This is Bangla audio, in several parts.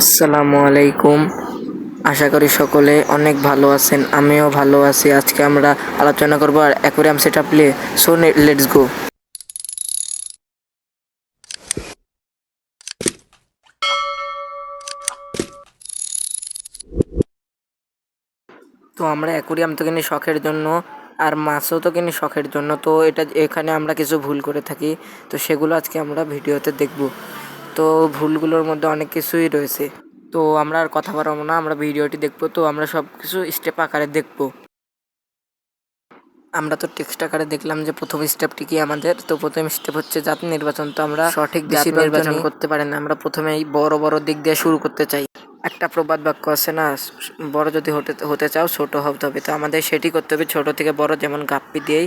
আসসালামু আলাইকুম। আশা করি সকলে অনেক ভালো আছেন, আমিও ভালো আছি। আজকে আমরা আলোচনা করব আর aquarium set up play so let's go. তো আমরা অ্যাকোরিয়াম তো কিনি শখের জন্য, আর মাছও তো কিনি শখের জন্য। তো এটা, এখানে আমরা কিছু ভুল করে থাকি। তো সেগুলো আজকে আমরা ভিডিওতে দেখব। তো ভুলগুলোর মধ্যে অনেক কিছুই রয়েছে। তো আমরা আর কথা বাড়াবো না আমরা ভিডিওটি দেখব তো আমরা সব কিছু স্টেপ আকারে দেখব। আমরা তো টেক্সট আকারে দেখলাম যে প্রথম স্টেপটি কি আমাদের তো প্রথম স্টেপ হচ্ছে জাত নির্বাচন তো আমরা সঠিক জাত নির্বাচন করতে পারি না। আমরা প্রথমেই বড় বড় দিক দিয়ে শুরু করতে চাই। একটা প্রবাদ বাক্য আছে না বড় যদি হতে হতে চাও ছোট হতে হবে তো আমাদের সেটি করতে হবে ছোট থেকে বড় যেমন গাপ্পি দিয়েই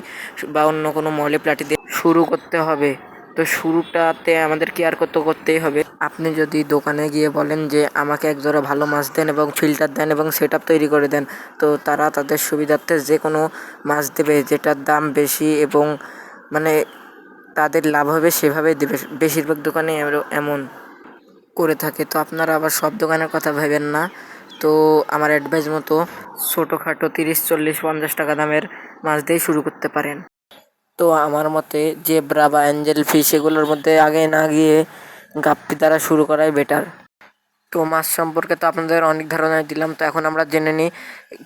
বা অন্য কোনো মলে প্লাটি দিয়ে শুরু করতে হবে। তো শুরুটাতে আমাদের কেয়ার করতে করতেই হবে। আপনি যদি দোকানে গিয়ে বলেন যে, আমাকে এক জোড়া ভালো মাছ দেন এবং ফিল্টার দেন এবং সেট তৈরি করে দেন, তো তারা তাদের সুবিধার্থে যে কোনো মাছ দেবে, যেটার দাম বেশি এবং মানে তাদের লাভ হবে সেভাবেই দেবে। বেশিরভাগ দোকানে এমন করে থাকে। তো আপনারা আবার সব দোকানের কথা ভেবেন না। তো আমার অ্যাডভাইস মতো ছোটোখাটো তিরিশ, চল্লিশ, পঞ্চাশ টাকা দামের মাছ দিয়েই শুরু করতে পারেন। তো আমার মতে জেব্রা বা অ্যাঞ্জেল ফিশ এগুলোর মধ্যে আগে না গিয়ে গাপ্পি দ্বারা শুরু করাই বেটার তো মাছ সম্পর্কে তো আপনাদের অনেক ধারণা দিলাম, তো এখন আমরা জেনে নিই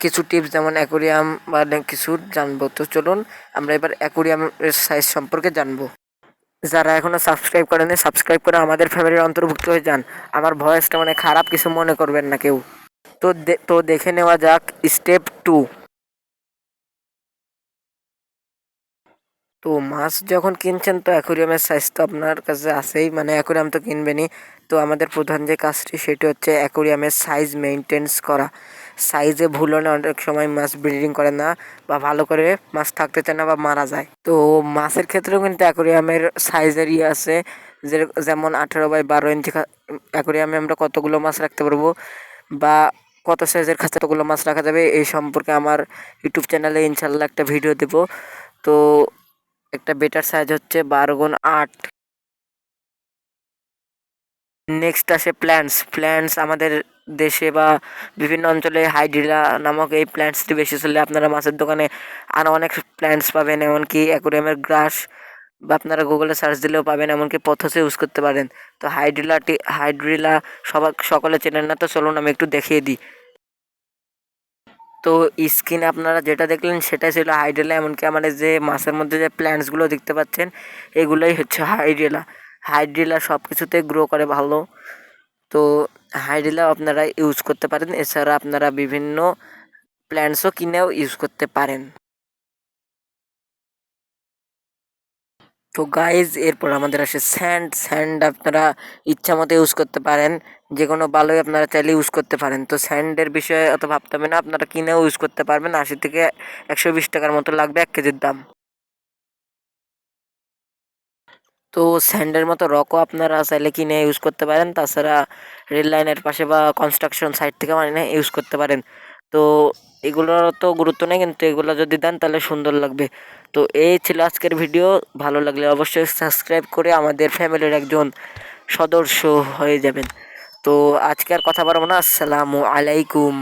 কিছু টিপস যেমন অ্যাকোরিয়াম বা কিছু জানব। তো চলুন আমরা এবার অ্যাকোরিয়ামের সাইজ সম্পর্কে জানব। যারা এখনও সাবস্ক্রাইব করেনি সাবস্ক্রাইব করে আমাদের ফ্যামিলির অন্তর্ভুক্ত হয়ে যান। আমার ভয়েসটা মানে খারাপ কিছু মনে করবেন না কেউ। তো তো দেখে নেওয়া যাক স্টেপ টু তো মাছ যখন কিনছেন, তো অ্যাকোরিয়ামের সাইজ তো আপনার কাছে আছেই। মানে অ্যাকোরিয়াম তো কিনবেনই। তো আমাদের প্রধান যে কাজটি, সেটি হচ্ছে অ্যাকোরিয়ামের সাইজ মেনটেন্স করা। সাইজে ভুল হলে অনেক সময় মাছ ব্রিডিং করে না বা ভালো করে মাছ থাকতে চায় না বা মারা যায়। তো মাছের ক্ষেত্রেও কিন্তু অ্যাকোরিয়ামের সাইজের ইয়ে আছে। যে যেমন আঠেরো বাই বারো ইঞ্চি অ্যাকোরিয়ামে আমরা কতগুলো মাছ রাখতে পারব বা কত সাইজের খাঁচা কতগুলো মাছ রাখা যাবে, এই সম্পর্কে আমার ইউটিউব চ্যানেলে ইনশাল্লাহ একটা ভিডিও দেবো। তো একটা বেটার সাইজ হচ্ছে বারো গুণ আট। নেক্সট আসে প্ল্যান্টস প্ল্যান্টস আমাদের দেশে বা বিভিন্ন অঞ্চলে হাইড্রিলা নামক এই প্ল্যান্টসটি বেশি চলে। আপনারা মাছের দোকানে আরও অনেক প্ল্যান্টস পাবেন, এমনকি অ্যাকোরিয়ামের গ্রাস বা আপনারা গুগলে সার্চ দিলেও পাবেন, এমনকি পথসে ইউজ করতে পারেন। তো হাইড্রিলাটি, হাইড্রিলা সবার সকলে চেনেন না, তো চলুন আমি একটু দেখিয়ে দিই। তো স্ক্রিনে আপনারা যেটা দেখলেন সেটাই ছিল হাইড্রেলা এমনকি আমাদের যে মাছের মধ্যে যে প্ল্যান্টসগুলো দেখতে পাচ্ছেন, এগুলোই হচ্ছে হাইড্রেলা হাইড্রেলা সব কিছুতে গ্রো করে ভালো। তো হাইড্রেলা আপনারা ইউজ করতে পারেন। এছাড়া আপনারা বিভিন্ন প্ল্যান্টসও কিনেও ইউজ করতে পারেন। তো গাইজ এরপর আমাদের আসে স্যান্ড স্যান্ড আপনারা ইচ্ছা মতো ইউজ করতে পারেন। যে কোনো বালুই আপনারা চাইলে ইউজ করতে পারেন। তো স্যান্ডের বিষয়ে অত ভাবতে হবে না, আপনারা কিনেও ইউজ করতে পারবেন। আশি থেকে একশো বিশ টাকার মতো লাগবে এক কেজির দাম। তো স্যান্ডের মতো রকও আপনারা চাইলে কিনে ইউজ করতে পারেন। তাছাড়া রেল লাইনের পাশে বা কনস্ট্রাকশন সাইট থেকে মানে ইউজ করতে পারেন। তো এগুলোর তো গুরুত্ব নেই, কিন্তু এগুলো যদি দেন তাহলে সুন্দর লাগবে। তো এই ছিল আজকের ভিডিও, ভালো লাগলে অবশ্যই সাবস্ক্রাইব করে আমাদের ফ্যামিলির একজন সদস্য হয়ে যাবেন। তো আজকে আর কথা বলব না, আসসালামু আলাইকুম।